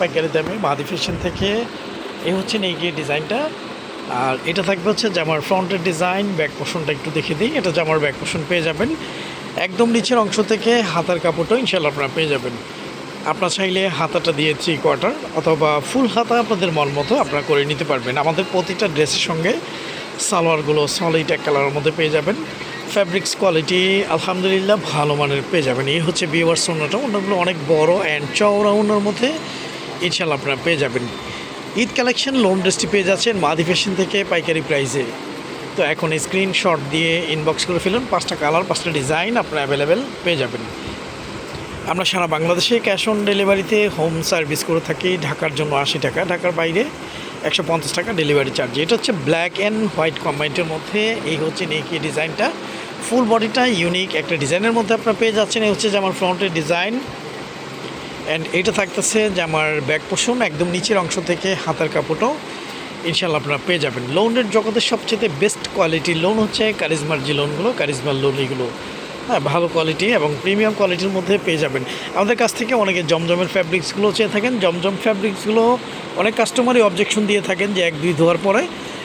পাইকারি দামে মাদি ফ্যাশন থেকে এ হচ্ছে নেগিয়ে ডিজাইনটা। আর এটা থাকবে হচ্ছে জামার ফ্রন্টের ডিজাইন, ব্যাক পোষণটা একটু দেখে দিই। এটা জামার ব্যাক পোষণ পেয়ে যাবেন। একদম নিচের অংশ থেকে হাতার কাপড়টাও ইনশাল্লাহ আপনারা পেয়ে যাবেন। আপনার চাইলে হাতাটা দিয়ে থ্রি কোয়ার্টার অথবা ফুল হাতা আপনাদের মন মতো আপনারা করে নিতে পারবেন। আমাদের প্রতিটা ড্রেসের সঙ্গে সালোয়ারগুলো সলিড এক কালারের মধ্যে পেয়ে যাবেন। ফ্যাব্রিক্স কোয়ালিটি আলহামদুলিল্লাহ ভালো মানের পেয়ে যাবেন। এই হচ্ছে বিওয়ার সোনাটা অন্যগুলো অনেক বড় অ্যান্ড চওড়া ওনার মধ্যে ইনশাল্লাহ আপনারা পেয়ে যাবেন। ঈদ কালেকশন লোন ড্রেসটি পেয়ে যাচ্ছেন মাদি ফ্যাশন থেকে পাইকারি প্রাইসে। তো এখন স্ক্রিনশট দিয়ে ইনবক্স করে ফেলুন, পাঁচটা কালার, পাঁচটা ডিজাইন আপনারা অ্যাভেলেবেল পেয়ে যাবেন। আমরা সারা বাংলাদেশে ক্যাশ অন ডেলিভারিতে হোম সার্ভিস করে থাকি, ঢাকার জন্য আশি টাকা, ঢাকার বাইরে একশো পঞ্চাশ টাকা ডেলিভারি চার্জ এটা হচ্ছে ব্ল্যাক অ্যান্ড হোয়াইট কম্বাইন্ডের মধ্যে, এই হচ্ছে নেকি ডিজাইনটা ফুল বডিটা ইউনিক একটা ডিজাইনের মধ্যে আপনারা পেয়ে যাচ্ছেন, এই হচ্ছে যে আমার ফ্রন্টের ডিজাইন অ্যান্ড এটা থাকতেছে যে আমার ব্যাক পোষণ একদম নিচের অংশ থেকে হাতার কাপড়টাও ইনশাল্লাহ আপনারা পেয়ে যাবেন। লোনের জগতের সবচেয়ে বেস্ট কোয়ালিটির লোন হচ্ছে কারিজমার যে লোনগুলো কারিজমার লোন এগুলো। হ্যাঁ ভালো কোয়ালিটি এবং প্রিমিয়াম কোয়ালিটির মধ্যে পেয়ে যাবেন। আমাদের কাছ থেকে অনেকে জমজমের ফ্যাব্রিক্সগুলো চেয়ে থাকেন। জমজম ফ্যাব্রিক্সগুলো অনেক কাস্টমারই অবজেকশন দিয়ে থাকেন যে এক, দুই ধোয়ার পরে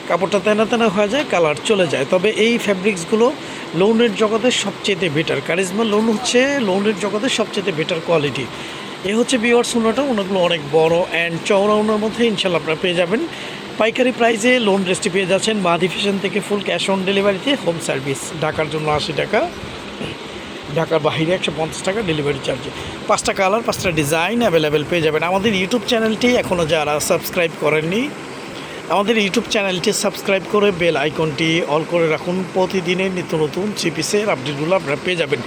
কাপড়টা তেনা তেনা হয়ে যায় কালার চলে যায়। তবে এই ফ্যাব্রিক্সগুলো লোনের জগতের সবচেয়ে বেটার কারিজমা লোন হচ্ছে লোনের জগতের সবচেয়ে বেটার কোয়ালিটি এ হচ্ছে বিওয়ার সোনাটা ওনাগুলো অনেক বড় অ্যান্ড চওড়া ওনার মধ্যে ইনশাল্লাহ আপনারা পেয়ে যাবেন। পাইকারি প্রাইসে লোন ড্রেসটি পেয়ে যাচ্ছেন মাদি ফ্যাশন থেকে ফুল ক্যাশ অন ডেলিভারিতে হোম সার্ভিস ঢাকার জন্য আশি টাকা, ঢাকার বাইরে একশো পঞ্চাশ টাকা ডেলিভারি চার্জে পাঁচটা কালার পাঁচটা ডিজাইন অ্যাভেলেবেল পেয়ে যাবেন। আমাদের ইউটিউব চ্যানেলটি এখনও যারা সাবস্ক্রাইব করেননি, আমাদের ইউটিউব চ্যানেলটি সাবস্ক্রাইব করে বেল আইকনটি অল করে রাখুন। প্রতিদিনের নিত্য নতুন থ্রি পিসের আপডেটগুলো আপনারা পেয়ে যাবেন।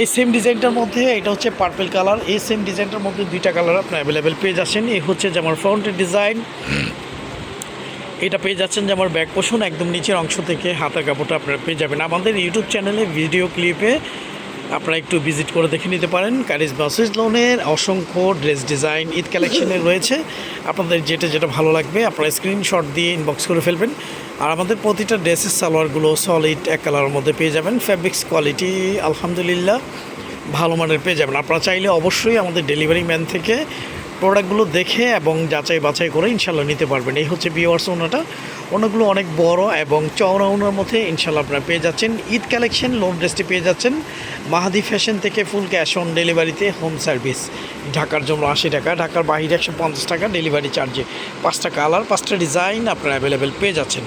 এই সেম ডিজাইনটার মধ্যে, এটা হচ্ছে পার্পেল কালার এই সেম ডিজাইনটার মধ্যে দুইটা কালার আপনার অ্যাভেলেবেল পেয়ে যাচ্ছেন। এই হচ্ছে যে আমার ফ্রন্টের ডিজাইন এটা পেয়ে যাচ্ছেন যে আমার ব্যাক পোষণ একদম নিচের অংশ থেকে হাতার কাপড়টা আপনারা পেয়ে যাবেন। আমাদের ইউটিউব চ্যানেলে ভিডিও ক্লিপে আপনারা একটু ভিজিট করে দেখে নিতে পারেন। কারিজ বাসেস লোনের অসংখ্য ড্রেস ডিজাইন ঈদ কালেকশনের রয়েছে। আপনাদের যেটা যেটা ভালো লাগবে, আপনারা স্ক্রিনশট দিয়ে ইনবক্স করে ফেলবেন। আর আমাদের প্রতিটা ড্রেসের সালোয়ারগুলো সলিড এক কালারের মধ্যে পেয়ে যাবেন। ফ্যাব্রিক্স কোয়ালিটি আলহামদুলিল্লাহ, ভালো মানের পেয়ে যাবেন। আপনারা চাইলে অবশ্যই আমাদের ডেলিভারি ম্যান থেকে প্রোডাক্টগুলো দেখে এবং যাচাই বাছাই করে ইনশাল্লাহ নিতে পারবেন। এই হচ্ছে বিওয়ার্স ওনাটা। ওনাগুলো অনেক বড় এবং চওড়া ওনার মধ্যে ইনশাল্লাহ আপনারা পেয়ে যাচ্ছেন। ঈদ কালেকশন লোন ড্রেসটি পেয়ে যাচ্ছেন। মাহাদি ফ্যাশন থেকে ফুল ক্যাশ অন ডেলিভারিতে হোম সার্ভিস ঢাকার জন্য আশি টাকা, ঢাকার বাহিরে একশো পঞ্চাশ টাকা ডেলিভারি চার্জে পাঁচটা কালার পাঁচটা ডিজাইন আপনারা অ্যাভেলেবেল পেয়ে যাচ্ছেন।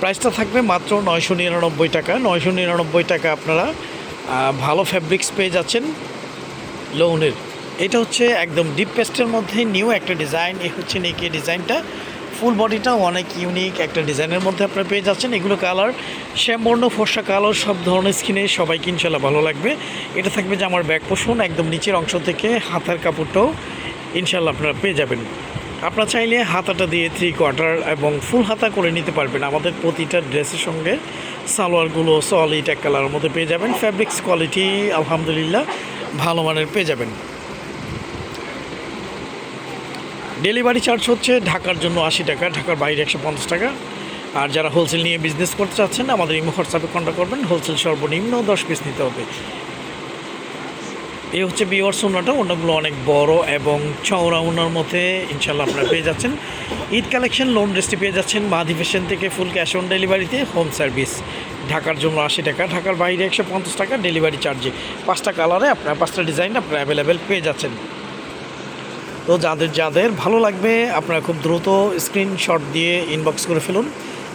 প্রাইসটা থাকবে মাত্র নয়শো নিরানব্বই টাকা। নয়শো নিরানব্বই টাকা আপনারা ভালো ফ্যাব্রিক্স পেয়ে যাচ্ছেন লোনের এটা হচ্ছে একদম ডিপ পেস্টের মধ্যে নিউ একটা ডিজাইন এ হচ্ছে নেকি ডিজাইনটা ফুল বডিটা অনেক ইউনিক একটা ডিজাইনের মধ্যে আপনারা পেয়ে যাচ্ছেন। এগুলো কালার শ্যামবর্ণ, ফর্সা কালার, সব ধরনের স্কিনে সবাইকে ইনশাল্লাহ ভালো লাগবে। এটা থাকবে যে আমার ব্যাক পোষণ একদম নিচের অংশ থেকে হাতার কাপড়টাও ইনশাল্লাহ আপনারা পেয়ে যাবেন। আপনারা চাইলে হাতাটা দিয়ে থ্রি কোয়ার্টার এবং ফুল হাতা করে নিতে পারবেন। আমাদের প্রতিটা ড্রেসের সঙ্গে সালোয়ারগুলো সলিড এক কালারের মধ্যে পেয়ে যাবেন। ফ্যাব্রিক্স কোয়ালিটি আলহামদুলিল্লাহ ভালো মানের পেয়ে যাবেন। ডেলিভারি চার্জ হচ্ছে ঢাকার জন্য আশি টাকা, ঢাকার বাইরে একশো পঞ্চাশ টাকা। আর যারা হোলসেল নিয়ে বিজনেস করতে চাচ্ছেন, আমাদের ইমো হোয়াটসঅ্যাপে কন্ট্যাক্ট করবেন। হোলসেল সর্বনিম্ন দশ পিস নিতে হবে। এই হচ্ছে বিওয়ার সোনাটা ওনাগুলো অনেক বড় এবং চওড়া ওনার মধ্যে ইনশাল্লাহ আপনারা পেয়ে যাচ্ছেন। ঈদ কালেকশন, লোন ড্রেসটি পেয়ে যাচ্ছেন মাদি ফ্যাশন থেকে ফুল ক্যাশ অন ডেলিভারিতে, হোম সার্ভিস। ঢাকার জন্য আশি টাকা, ঢাকার বাইরে একশো পঞ্চাশ টাকা ডেলিভারি চার্জে। পাঁচটা কালারে আপনার, পাঁচটা ডিজাইন আপনারা অ্যাভেলেবেল পেয়ে যাচ্ছেন। তো যাদের যাদের ভালো লাগবে, আপনারা খুব দ্রুত স্ক্রিনশট দিয়ে ইনবক্স করে ফেলুন।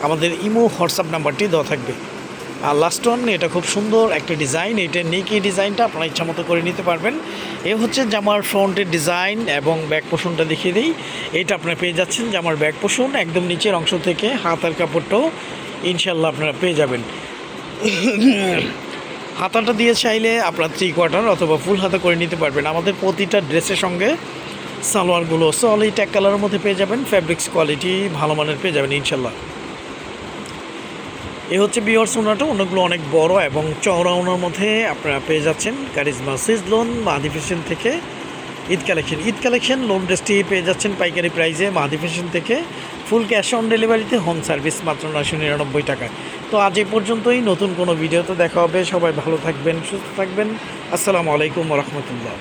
আমাদের ইমো, হোয়াটসঅ্যাপ নাম্বারটি দেওয়া থাকবে। আর লাস্ট ওয়ান এটা খুব সুন্দর একটা ডিজাইন এটা নেকি ডিজাইনটা আপনারা ইচ্ছা মতো করে নিতে পারবেন। এ হচ্ছে জামার ফ্রন্টের ডিজাইন এবং ব্যাক পোষণটা দেখিয়ে দিই। এটা আপনারা পেয়ে যাচ্ছেন জামার ব্যাক পোষণ একদম নিচের অংশ থেকে হাতার কাপড়টাও ইনশাল্লাহ আপনারা পেয়ে যাবেন। হাতাটা দিয়ে চাইলে আপনার থ্রি কোয়ার্টার অথবা ফুল হাতা করে নিতে পারবেন। আমাদের প্রতিটা ড্রেসের সঙ্গে সালোয়ারগুলো সলিড এক কালারের মধ্যে পেয়ে যাবেন। ফ্যাব্রিক্স কোয়ালিটি ভালো মানের পেয়ে যাবেন ইনশাল্লাহ এ হচ্ছে বিয়ার সোনাটা অনেকগুলো অনেক বড় এবং চওড়া ওনার মধ্যে আপনারা পেয়ে যাচ্ছেন কারিজমা সিজ লোন মাহাদি ফ্যাশন থেকে Eid collection. Eid collection, lawn ড্রেসটি পেয়ে যাচ্ছেন পাইকারি প্রাইজে মাহাদি ফ্যাশন থেকে। ফুল ক্যাশ অন ডেলিভারিতে হোম সার্ভিস মাত্র নয়শো নিরানব্বই টাকা তো আজ এই পর্যন্তই, নতুন কোনো ভিডিওতে দেখা হবে। সবাই ভালো থাকবেন, সুস্থ থাকবেন। আসসালামু আলাইকুম রহমতুল্লাহ।